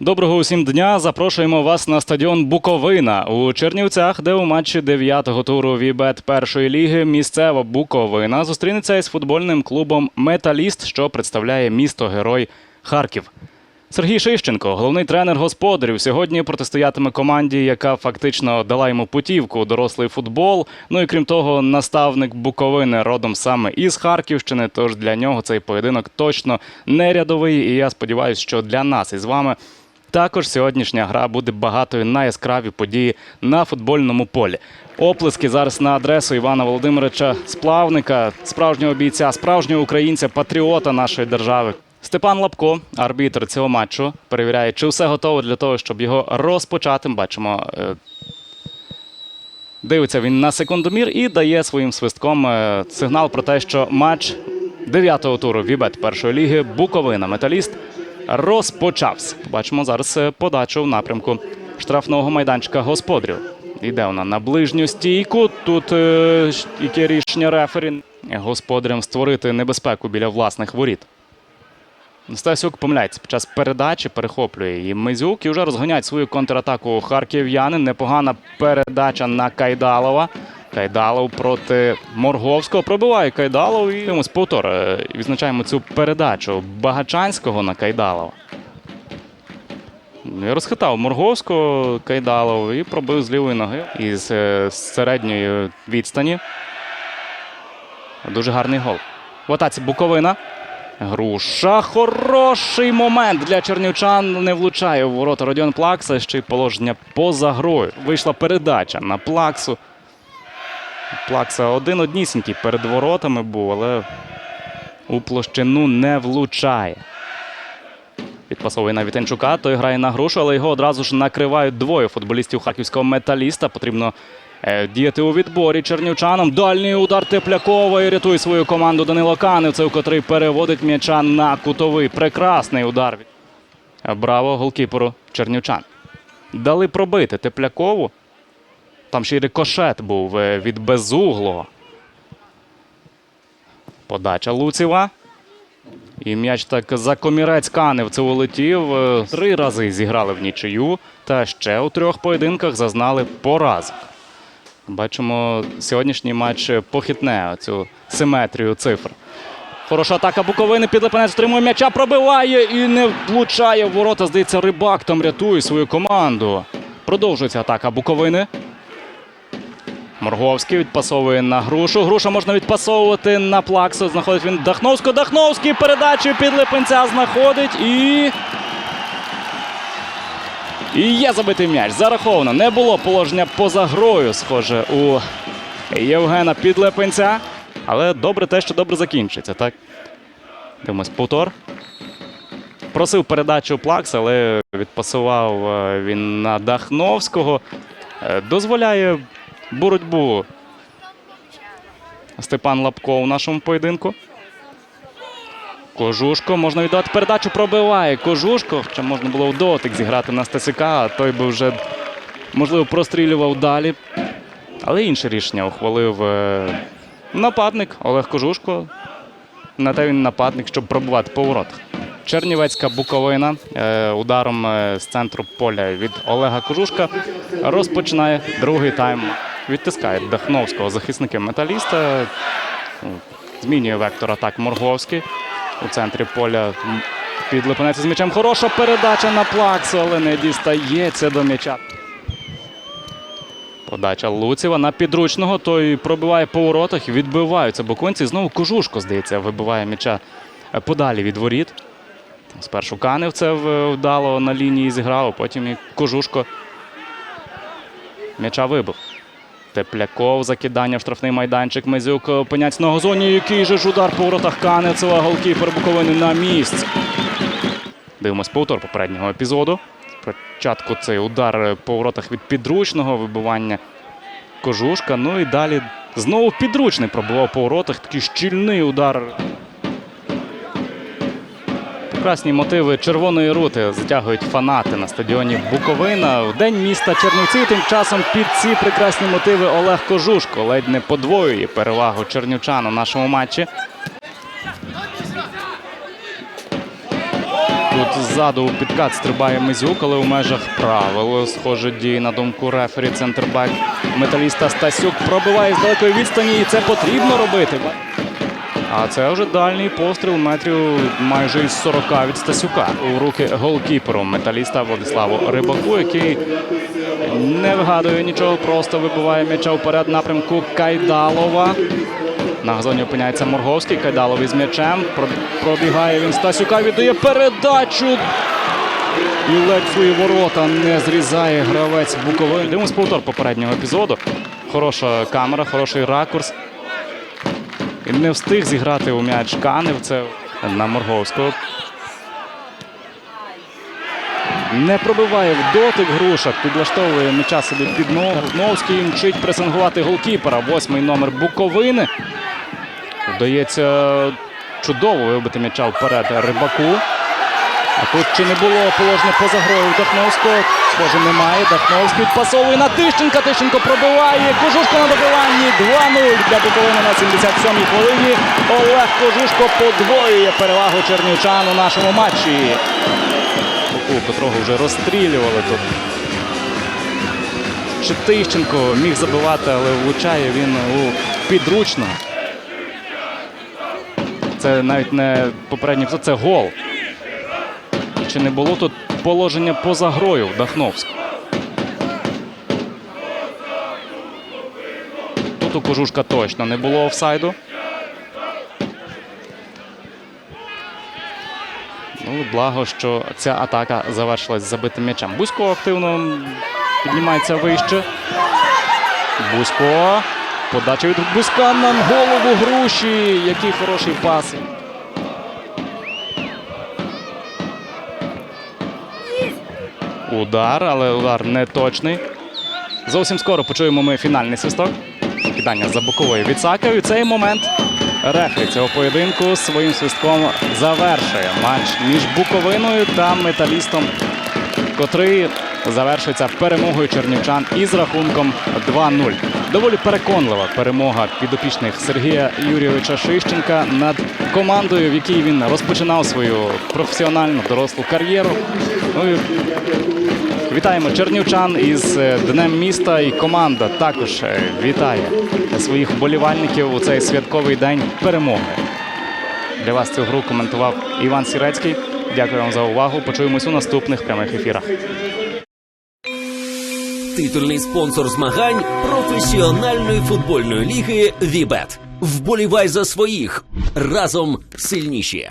Доброго усім дня. Запрошуємо вас на стадіон Буковина у Чернівцях, де у матчі дев'ятого туру Вібет першої ліги місцева Буковина зустрінеться із футбольним клубом Металіст, що представляє місто Герой Харків. Сергій Шищенко, головний тренер господарів, сьогодні протистоятиме команді, яка фактично дала йому путівку дорослий футбол. Ну і крім того, наставник Буковини родом саме із Харківщини. Тож для нього цей поєдинок точно не рядовий. І я сподіваюся, що для нас із вами також сьогоднішня гра буде багатою на яскраві події на футбольному полі. Оплески зараз на адресу Івана Володимировича Сплавника, справжнього бійця, справжнього українця, патріота нашої держави. Степан Лапко, арбітр цього матчу, перевіряє, чи все готово для того, щоб його розпочати. Бачимо, е, дивиться він на секундомір і дає своїм свистком е, сигнал про те, що матч дев'ятого туру Вібет першої ліги Буковина Металіст розпочався. Бачимо зараз е, подачу в напрямку штрафного майданчика господарів. Йде вона на ближню стійку. Тут яке рішення рефері господарям створити небезпеку біля власних воріт. Стасюк помиляється під час передачі, перехоплює її Мизюк і вже розганяють свою контратаку харків'яни. Непогана передача на Кайдалова. Кайдалов проти Морговського. Пробиває Кайдалов і дивимось повтор. е, Відзначаємо цю передачу Багачанського на Кайдалова. Розхитав Морговського Кайдалов і пробив з лівої ноги із е, середньої відстані. Дуже гарний гол. В атаці Буковина. Груша. Хороший момент для чернівчан. Не влучає у ворота Родіон Плакса. Ще й положення поза грою. Вийшла передача на Плаксу. Плакса один однісінький перед воротами був, але у площину не влучає. Підпасовує на Вітенчука, той грає на грушу, але його одразу ж накривають двоє футболістів харківського металіста. Потрібно е, діяти у відборі чернівчанам. Дальній удар Теплякова і рятує свою команду Данило Каневцев, котрий переводить м'яча на кутовий. Прекрасний удар. Браво голкіперу чернівчан. Дали пробити Теплякову. Там ще й рикошет був е, від безуглого. Подача Луціва. І м'яч так за комірець Каневцев улетів. Е, Три рази зіграли в нічию, та ще у трьох поєдинках зазнали поразок. Бачимо, сьогоднішній матч похитне цю симетрію цифр. Хороша атака Буковини. Підлепенець втримує м'яча, пробиває і не влучає в ворота. Здається, рибак там рятує свою команду. Продовжується атака Буковини. Морговський відпасовує на грушу. Груша можна відпасовувати на плаксу. Знаходить він Дахновського. Дахновський передачу під Липенця знаходить і. І є забитий м'яч. Зараховано. Не було положення поза грою, схоже, у Євгена Підлепенця. Але добре те, що добре закінчиться, так? Дивимось, повтор. Просив передачу Плакс, але відпасував е, він на Дахновського. Е, Дозволяє боротьбу Степан Лапко у нашому поєдинку. Кожушко можна віддати передачу, пробиває Кожушко. Хоча можна було в дотик зіграти на Стасюка, а той би вже, можливо, прострілював далі. Але інше рішення ухвалив е, нападник Олег Кожушко. На те він нападник, щоб пробувати по воротах. Чернівецька Буковина е, ударом е, з центру поля від Олега Кожушка розпочинає другий тайм. Відтискає Дахновського захисники металіста. Змінює вектор атак Морговський. У центрі поля м, підлипанеться з м'ячем. Хороша передача на плаксу, але не дістається до м'яча. Подача Луціва на підручного. Той пробиває по воротах. Відбиваються боконці. Знову Кожушко, здається, вибиває м'яча е, подалі від воріт. Спершу Каневцев е, вдало на лінії зіграв, а потім і Кожушко м'яча вибив. Тепляков, закидання в штрафний майданчик. Мезюк опиняється на газоні. Який же ж удар по воротах Канецева. Голкіпер Буковини на місці. Дивимось повтор попереднього епізоду. Спочатку цей удар по воротах від підручного вибивання Кожушка. Ну і далі знову підручний пробував по воротах. Такий щільний удар. Прекрасні мотиви червоної рути затягують фанати на стадіоні Буковина. В день міста Чернівці тим часом під ці прекрасні мотиви Олег Кожушко ледь не подвоює перевагу чернівчан у нашому матчі. Тут ззаду у підкат стрибає Мизюк, але у межах правил. Схоже, діє на думку рефері центрбек металіста Стасюк пробиває з далекої відстані, і це потрібно робити. А це вже дальній постріл метрів майже із 40 від Стасюка у руки голкіперу металіста Владиславу Рибаку, який не вигадує нічого, просто вибиває м'яча вперед напрямку Кайдалова. На газоні опиняється Морговський. Кайдалов із м'ячем. Пробігає він Стасюка, віддає передачу. І ледь свої ворота не зрізає гравець Буковини. Дивимось повтор попереднього епізоду. Хороша камера, хороший ракурс. І не встиг зіграти у м'яч Канев. Це на Морговського. Не пробиває в дотик грушак, підлаштовує м'яча собі під ногу. Новський мчить пресингувати голкіпера. Восьмий номер Буковини. Вдається чудово вибити м'яча вперед Рибаку. А тут чи не було положення поза грою Дахновського? Схоже, немає. Дахновський відпасовує на Тищенка. Тищенко пробиває. Кожушко на добиванні. 2-0 для Буковини на 77-й хвилині. Олег Кожушко подвоює перевагу чернівчан у нашому матчі. Луку, котрого вже розстрілювали тут. Ще Тищенко міг забивати, але влучає він у підручно. Це навіть не попередній це гол. І Чи не було тут положення поза грою в Дахновську? Тут у Кожушка точно не було офсайду. Ну, благо, що ця атака завершилась забитим м'ячем. Бузько активно піднімається вище. Бузько. Подача від Бузька на голову груші. Який хороший пас. Удар, але удар не точний. Зовсім скоро почуємо ми фінальний свисток. Кидання за боковою від Сака. І цей момент рефері цього поєдинку своїм свистком завершує матч між Буковиною та металістом, котрий завершується перемогою чернівчан із рахунком 2-0. Доволі переконлива перемога підопічних Сергія Юрійовича Шищенка над командою, в якій він розпочинав свою професіональну дорослу кар'єру. Ну Вітаємо чернівчан із е, Днем міста і команда також е, вітає своїх вболівальників у цей святковий день перемоги. Для вас цю гру коментував Іван Сірецький. Дякую вам за увагу. Почуємось у наступних прямих ефірах. Титульний спонсор змагань професіональної футбольної ліги Вібет. Вболівай за своїх разом сильніші.